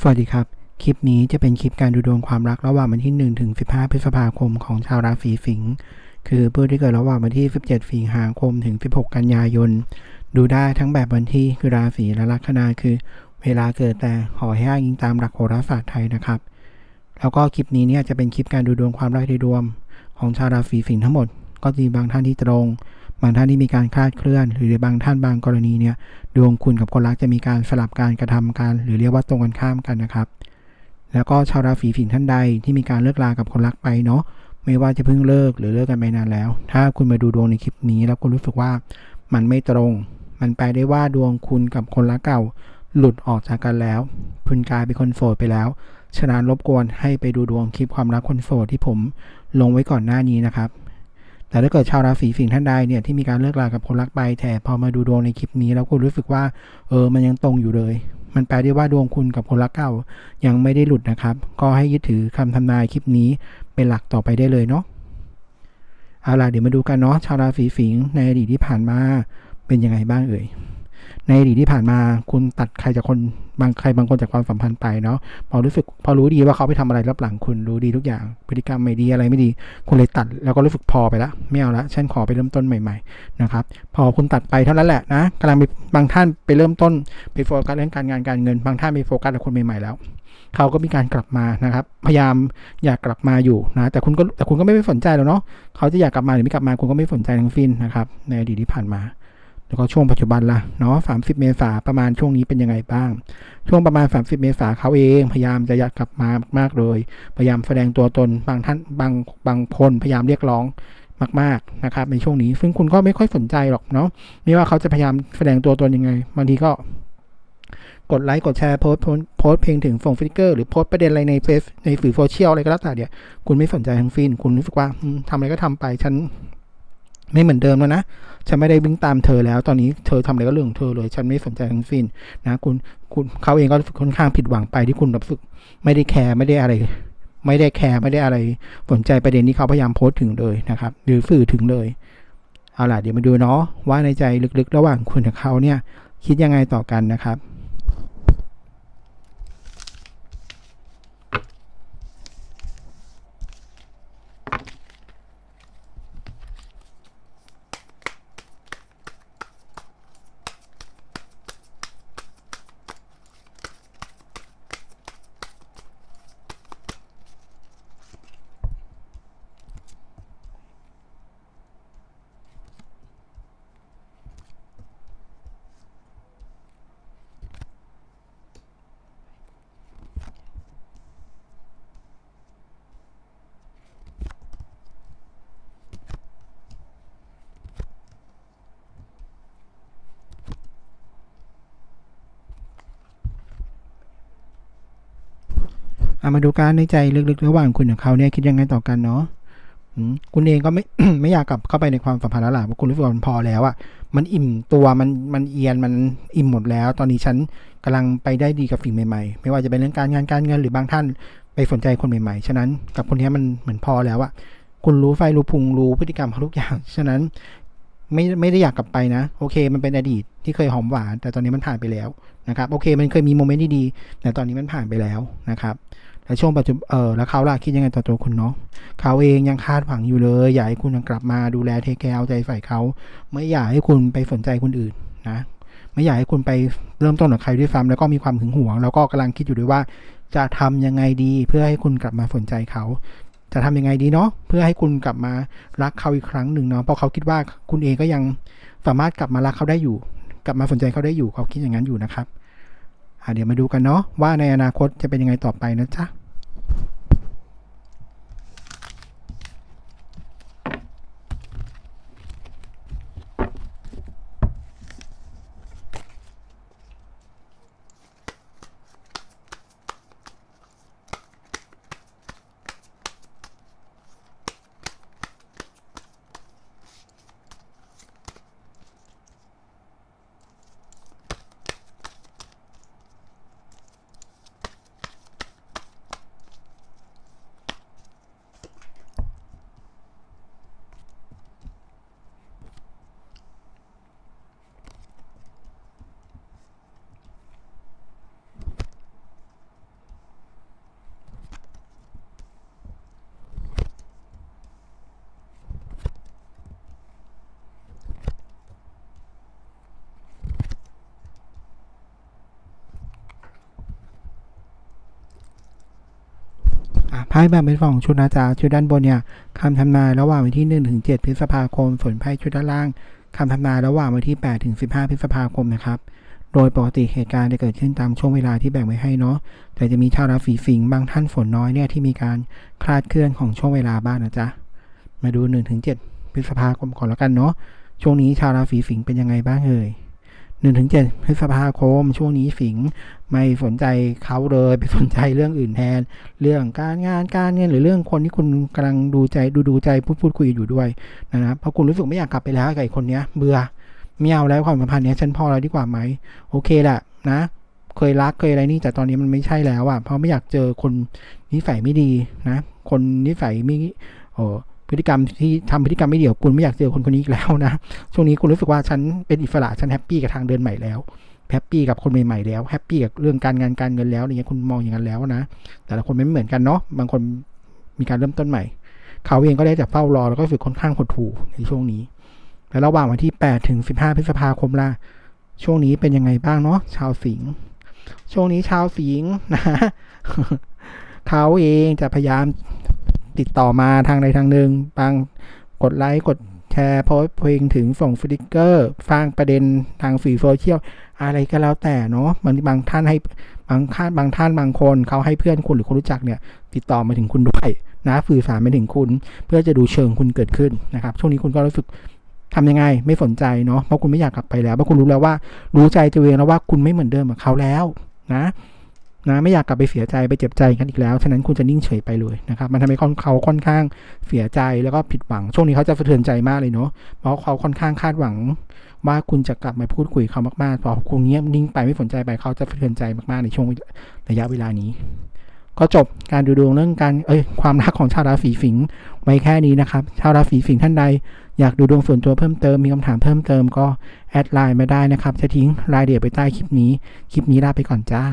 สวัสดีครับ คลิปนี้จะเป็นคลิปการดูดวงความรักระหว่างวันที่ 1 ถึง 15 พฤษภาคมของชาวราศีสิงห์ คือผู้ที่เกิดระหว่างวันที่ 17 สิงหาคมถึง 16 กันยายน ดูได้ทั้งแบบวันที่คือราศีและลัคนาคือ เวลาเกิดแต่ขอให้อ้างอิงตามหลักโหราศาสตร์ไทยนะครับ แล้วก็คลิปนี้เนี่ยจะเป็นคลิปการดูดวงความรักโดยรวม ของชาวราศีสิงห์ทั้งหมด ก็จะมีบางท่านที่ตรง บางท่านที่มีการคลาดเคลื่อน หรือบางท่านบางกรณีเนี่ยดวงคุณกับคนรักจะมีการสลับการกระทำการหรือเรียกว่าตรงกันข้ามกันนะครับ แล้วก็ชาวราศีสิงห์ท่านใดที่มีการเลิกลากับคนรักไปเนาะไม่ว่าจะเพิ่งเลิกหรือเลิกกันไปนานแล้ว ถ้าคุณมาดูดวงในคลิปนี้ แล้วคุณรู้สึกว่ามันไม่ตรง มันแปลได้ว่าดวงคุณกับคนรักเก่า หลุดออกจากกันแล้วคุณกลายเป็นคนโสดไปแล้วฉะนั้นรบกวนให้ไปดูดวงคลิปความรักคนโสดที่ผมลงไว้ก่อนหน้านี้นะครับ แต่ถ้าเกิดชาวราศีสิงห์ท่านใดเนี่ยที่มีการเลิกลากับคนรักไปแต่พอมาดูดวงในคลิปนี้แล้วคุณรู้สึกว่าเออมันยังตรงอยู่เลย มันแปลได้ว่าดวงคุณกับคนรักเก่ายังไม่ได้หลุดนะครับ ก็ให้ยึดถือคำทำนายคลิปนี้เป็นหลักต่อไปได้เลยเนาะเอาล่ะเดี๋ยวมาดูกันเนาะชาวราศีสิงห์ในอดีตที่ผ่านมาเป็นยังไงบ้างเอ่ยในอดีตที่ผ่านมาคุณตัดใครจากคน บางใครบางคนจากความสัมพันธ์ไปเนาะพอรู้สึกพอรู้ดีว่าเขาไปทำอะไรรับหลังคุณรู้ดีทุกอย่าง พฤติกรรมไม่ดีอะไรไม่ดี คุณเลยตัด แล้วก็รู้สึกพอไปละไม่เอาละฉันขอไปเริ่มต้นใหม่ๆนะครับพอคุณตัดไปเท่านั้นแหละนะกำลังบางท่านไปเริ่มต้นไปโฟกัสเรื่องการงานการเงิน บางท่านไปโฟกัสกับคนใหม่ๆแล้วเขาก็มีการกลับมานะครับ พยายามอยากกลับมาอยู่นะ แต่คุณก็แต่คุณก็ไม่ไปสนใจหรอกเนาะเขาจะอยากกลับมาหรือไม่กลับมาคุณก็ไม่สนใจทั้งสิ้นนะครับ ในอดีตที่ผ่านมา แล้วก็ช่วงปัจจุบันละเนาะ30เมษาประมาณช่วงนี้เป็นยังไงบ้าง ช่วงประมาณ 30 เมษาเขาเองพยายามจะยากกลับมามากๆเลย พยายามแสดงตัวตนบางท่านบางบางคนพยายามเรียกร้องมากๆนะครับในช่วงนี้ ซึ่งคุณก็ไม่ค่อยสนใจหรอกเนาะไม่ว่าเขาจะพยายามแสดงตัวตนยังไงบางทีก็กดไลค์กดแชร์โพสโพสเพลงถึงส่งฟิกเกอร์หรือโพสประเด็นอะไรในเฟซในสื่อโซเชียลอะไรก็แล้วแต่เนี่ยคุณไม่สนใจทั้งสิ้นคุณรู้สึกว่าอืมทำอะไรก็ทำไปฉัน ไม่เหมือนเดิมแล้วนะ ฉันไม่ได้วิ่งตามเธอแล้ว ตอนนี้เธอทำอะไรก็เรื่องของเธอเลย ฉันไม่สนใจทั้งสิ้นนะคุณคุณเขาเองก็ค่อนข้างผิดหวังไปที่คุณรู้สึก ไม่ได้แคร์ไม่ได้อะไร ไม่ได้แคร์ไม่ได้อะไรสนใจประเด็นที่เขาพยายามโพสต์ถึงเลยนะครับ หรือสื่อถึงเลย เอาล่ะเดี๋ยวมาดูเนาะว่าในใจลึกๆ ระหว่างคุณกับเขาเนี่ย คิดยังไงต่อกันนะครับ เอามาดูการในใจลึกๆ ระหว่างคุณกับเขาเนี่ยคิดยังไงต่อกันเนาะคุณเองก็ไม่ไม่อยากกลับเข้าไปในความสัมพันธ์แล้วล่ะเพราะคุณรู้สึกว่ามันพอแล้วอะมันอิ่มตัวมันมันเอียนมันอิ่มหมดแล้ว ตอนนี้ฉันกำลังไปได้ดีกับสิ่งใหม่ๆ ไม่ว่าจะเป็นเรื่องการงานการเงินหรือบางท่านไปสนใจคนใหม่ๆ ฉะนั้นกับคนนี้มันเหมือนพอแล้วอะคุณรู้ไฟรู้พุงรู้พฤติกรรมเขาทุกอย่าง ฉะนั้นไม่ไม่ได้อยากกลับไปนะ โอเค มันเป็นอดีตที่เคยหอมหวาน แต่ตอนนี้มันผ่านไปแล้วนะครับ โอเค มันเคยมีโมเมนต์ที่ดีแต่ตอนนี้มันผ่านไปแล้วนะครับ และช่วงปัจจุบันเออแล้วเขาล่ะคิดยังไงต่อตัวคุณเนาะเขาเองยังคาดหวังอยู่เลย อยากให้คุณกลับมาดูแลเทคแคร์เอาใจใส่เขาไม่อยากให้คุณไปสนใจคนอื่นนะไม่อยากให้คุณไปเริ่มต้นกับใครด้วยซ้ำแล้วก็มีความหึงหวง แล้วก็กำลังคิดอยู่ด้วยว่า จะทำยังไงดีเพื่อให้คุณกลับมาสนใจเขา จะทำยังไงดีเนาะเพื่อให้คุณกลับมารักเขาอีกครั้งหนึ่งเนาะเพราะเขาคิดว่าคุณเองก็ยังสามารถกลับมารักเขาได้อยู่ กลับมาสนใจเขาได้อยู่เขาคิดอย่างนั้นอยู่นะครับ เดี๋ยวมาดูกันเนาะว่าในอนาคตจะเป็นยังไงต่อไปนะจ๊ะ ไพ่แบ่งเป็นสองชุดนะจ๊ะชุดด้านบนเนี่ยคำทำนายระหว่างวันที่1ถึง7พฤษภาคม ส่วนไพ่ชุดด้านล่างคำทำนายระหว่างวันที่8ถึง15 พฤษภาคมนะครับ โดยปกติเหตุการณ์จะเกิดขึ้นตามช่วงเวลาที่แบ่งไว้ให้เนาะ แต่จะมีชาวราศีสิงห์บางท่านฝนน้อยเนี่ยที่มีการคลาดเคลื่อนของช่วงเวลาบ้างนะจ๊ะ มาดู1ถึง7พฤษภาคมก่อนแล้วกันเนาะ ช่วงนี้ชาวราศีสิงห์เป็นยังไงบ้างเอ่ย 1ถึง7พฤษภาคม ช่วงนี้สิงห์ไม่สนใจเขาเลยไปสนใจเรื่องอื่นแทน เรื่องการงานการเงินหรือเรื่องคนที่คุณกำลังดูใจดูดูใจพูดพูดคุยอยู่ด้วยนะครับเพราะคุณรู้สึกไม่อยากกลับไปแล้วกับไอ้คนเนี้ยเบื่อไม่เอาแล้วความสัมพันธ์เนี้ยฉันพอแล้วดีกว่าไหมโอเคแหละนะเคยรักเคยอะไรนี่แต่ตอนนี้มันไม่ใช่แล้วอะเพราะไม่อยากเจอคนนิสัยไม่ดีนะ คนนิสัยไม่โอ้ พฤติกรรมที่ทำพฤติกรรมไม่เดีกับคุณไม่อยากเจอคนคนนี้อีกแล้วนะ ช่วงนี้คุณรู้สึกว่าฉันเป็นอิสระฉันแฮปปี้กับทางเดินใหม่แล้วแฮปปี้กับคนใหม่ๆแล้วแฮปปี้กับเรื่องการงานการเงินแล้วอะไรเงี้ยคุณมองอย่างนั้นแล้วนะแต่ละคนไม่เหมือนกันเนาะบางคนมีการเริ่มต้นใหม่ เขาเองก็ได้แต่เฝ้ารอแล้วก็รู้สึกค่อนข้างหดหู่ในช่วงนี้ แล้วระหว่างวันที่ 8 ถึง 15 พฤษภาคมล่ะช่วงนี้เป็นยังไงบ้างเนาะชาวสิงห์ช่วงนี้ชาวสิงห์นะเขาเองจะพยายาม ติดต่อมาทางใดทางหนึ่งบางกดไลค์กดแชร์โพสเพลงถึงส่งสติกเกอร์สร้างประเด็นทางสื่อโซเชียลอะไรก็แล้วแต่เนาะบางบางท่านให้บางท่านบางท่านบางคนเขาให้เพื่อนคุณหรือคนรู้จักเนี่ย ติดต่อมาถึงคุณด้วยนะสื่อสารมาถึงคุณ เพื่อจะดูเชิงคุณเกิดขึ้นนะครับ ช่วงนี้คุณก็รู้สึกทำยังไงไม่สนใจเนาะเพราะคุณไม่อยากกลับไปแล้วเพราะคุณรู้แล้วว่า รู้ใจตัวเองแล้วว่าคุณไม่เหมือนเดิมกับเขาแล้วนะ นะไม่อยากกลับไปเสียใจไปเจ็บใจกันอีกแล้วฉะนั้นคุณจะนิ่งเฉยไปเลยนะครับมันทำให้เขาค่อนข้างเสียใจแล้วก็ผิดหวังช่วงนี้เขาจะสะเทือนใจมากเลยเนาะเพราะเขาค่อนข้างคาดหวัง ว่าคุณจะกลับมาพูดคุยกับเขามากๆพอคุณเงียบนิ่งไปไม่สนใจไปเขาจะสะเทือนใจมากๆในช่วงระยะเวลานี้ ก็จบการดูดวงเรื่องการเอ้ยความรักของชาวราศีสิงห์ไว้แค่นี้นะครับชาวราศีสิงห์ท่านใดอยากดูดวงส่วนตัวเพิ่มเติมมีคำถามเพิ่มเติมก็แอดไลน์มาได้นะครับจะทิ้งรายละเอียดไปใต้คลิปนี้คลิปนี้ลาไปก่อนจ้า